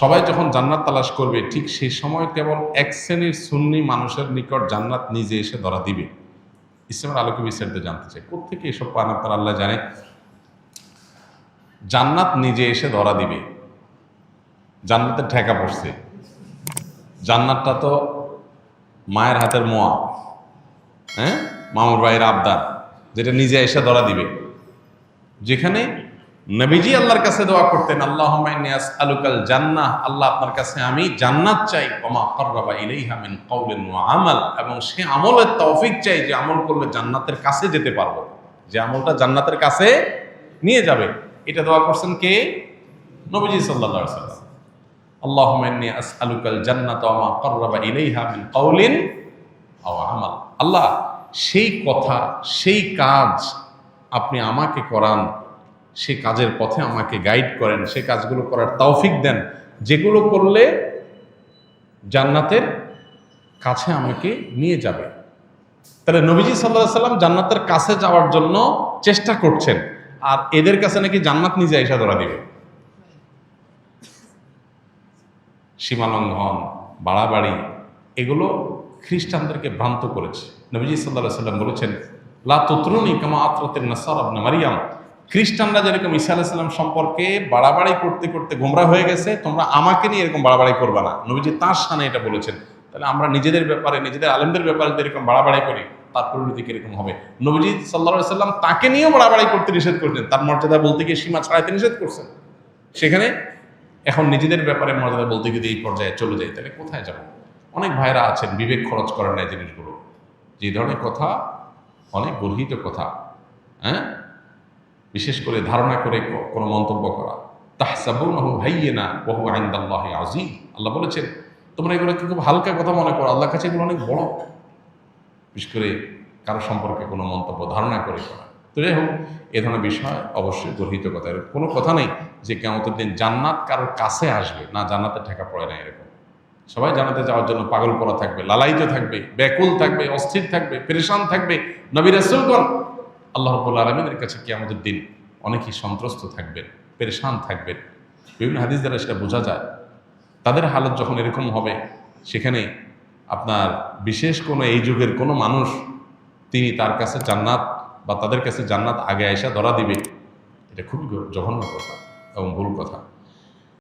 সবাই যখন জান্নাত তালাশ করবে, ঠিক সেই সময় কেবল এক শ্রেণির সুন্নি মানুষের নিকট জান্নাত নিজে এসে ধরা দিবে। ইসলামের আলোকে বিস্তারিত জানতে চাই। কোথেকে এসব পান আপনার আল্লাহ জানে? জান্নাত নিজে এসে ধরা দিবে। জান্নাতের ঠেকা পড়ছে। জান্নাতটা তো মায়ের হাতের মোয়া। হ্যাঁ? মামুর ভাইয়ের আবদার, যেটা নিজে এসে ধরা দিবে। যেখানে নবীজি আল্লাহর কাছে দোয়া করতেন আল্লাহ আলুকাল জান্নাহ আল্লাহ আপনার কাছে আমি জান্নাত চাই কমা কর্রাবা ইলাইহা মিন কওলিন ওয়া আমাল এবং সে আমলের তৌফিক চাই যে আমল করলে জান্নাতের কাছে যেতে পারব। যে আমলটা জান্নাতের কাছে নিয়ে যাবে। এটা দোয়া করছেন কে? নবীজি সাল্লাল্লাহু আলাইহি সাল্লাম আল্লাহুম্মা ইন্নী আসআলুকাল জান্নাতা ওয়া মা কর্রাবা ইলাইহা মিন কওলিন আও আমাল আল্লাহ, সেই কথা, সেই কাজ আপনি আমাকে করান সেই কাজের পথে আমাকে গাইড করেন, সে কাজগুলো করার তৌফিক দেন। যেগুলো করলে জান্নাতের কাছে আমাকে নিয়ে যাবে। তাহলে নবীজি সাল্লাহ সাল্লাম জান্নাতের কাছে যাওয়ার জন্য চেষ্টা করছেন। আর এদের কাছে নাকি জান্নাত নিজে এসে ধরা দিবে। সীমালঙ্ঘন, বাড়াবাড়ি, এগুলো খ্রিস্টানদেরকে ভ্রান্ত করেছে। নবীজি সাল্লাহ সাল্লাম বলেছেন, লা তত্রুনি কামা আত্রতের নাসার আবনা মারিয়াম। খ্রিস্টানরা যেরকম ঈসা আলাইসাল্লাম সম্পর্কে বাড়াবাড়ি করতে করতে গোমরা হয়ে গেছে, তোমরা আমাকে নিয়ে এরকম বাড়াবাড়ি করবে না। নবীজি তার সানে এটা বলেছেন। তাহলে আমরা নিজেদের ব্যাপারে, নিজেদের আলেমদের ব্যাপারে যদি এরকম বাড়াবাড়ি করি, তার পরিণতি কীরকম হবে? নবীজি সাল্লাহ সাল্লাম তাকে নিয়েও বাড়াবাড়ি করতে নিষেধ করছেন। তার মর্যাদা বলতে গিয়ে সীমা ছাড়াইতে নিষেধ করছেন। সেখানে এখন নিজেদের ব্যাপারে মর্যাদা বলতে যদি এই পর্যায়ে চলে যায় তাহলে কোথায় যাব? অনেক ভাইরা আছেন, বিবেক খরচ করেন না জিনিসগুলো। যে ধরনের কথা, অনেক গর্হিত কথা হ্যাঁ? বিশেষ করে ধারণা করে কোনো মন্তব্য করা। তাহসাবুনাহু হাইয়িনা ওয়া হুয়া ইনদাল্লাহি আযীম। আল্লাহ বলেছেন, তোমরা এগুলো খুব হালকা কথা মনে করো। আল্লাহর কাছে এগুলো অনেক বড়। বিশেষ করে কারও সম্পর্কে কোনো মন্তব্য, ধারণা করে করা। তো যাই হোক, এ ধরনের বিষয় অবশ্যই গর্হিত কথা। এর কোনো কথা নেই যে কেমতের দিন জান্নাত কারোর কাছে আসবে। না, জান্নাতে ঠেকা পড়ে না এরকম। সবাই জানাতে যাওয়ার জন্য পাগল করা থাকবে, লালায়িত থাকবে, ব্যাকুল থাকবে, অস্থির থাকবে, পেরেশান থাকবে। নবী রাসূলগণ আল্লাহ রব্বুল আলমিনের কাছে কি আমাদের দিন অনেকেই সন্ত্রস্ত থাকবেন, পেরেশান থাকবেন। বিভিন্ন হাদিস দ্বারা সেটা বোঝা যায়। তাদের হালত যখন এরকম হবে, সেখানে আপনার বিশেষ কোনো এই যুগের কোনো মানুষ তিনি তার কাছে জান্নাত বা তাদের কাছে জান্নাত আগে আয়সা ধরা দিবে, এটা খুবই জঘন্য কথা এবং ভুল কথা।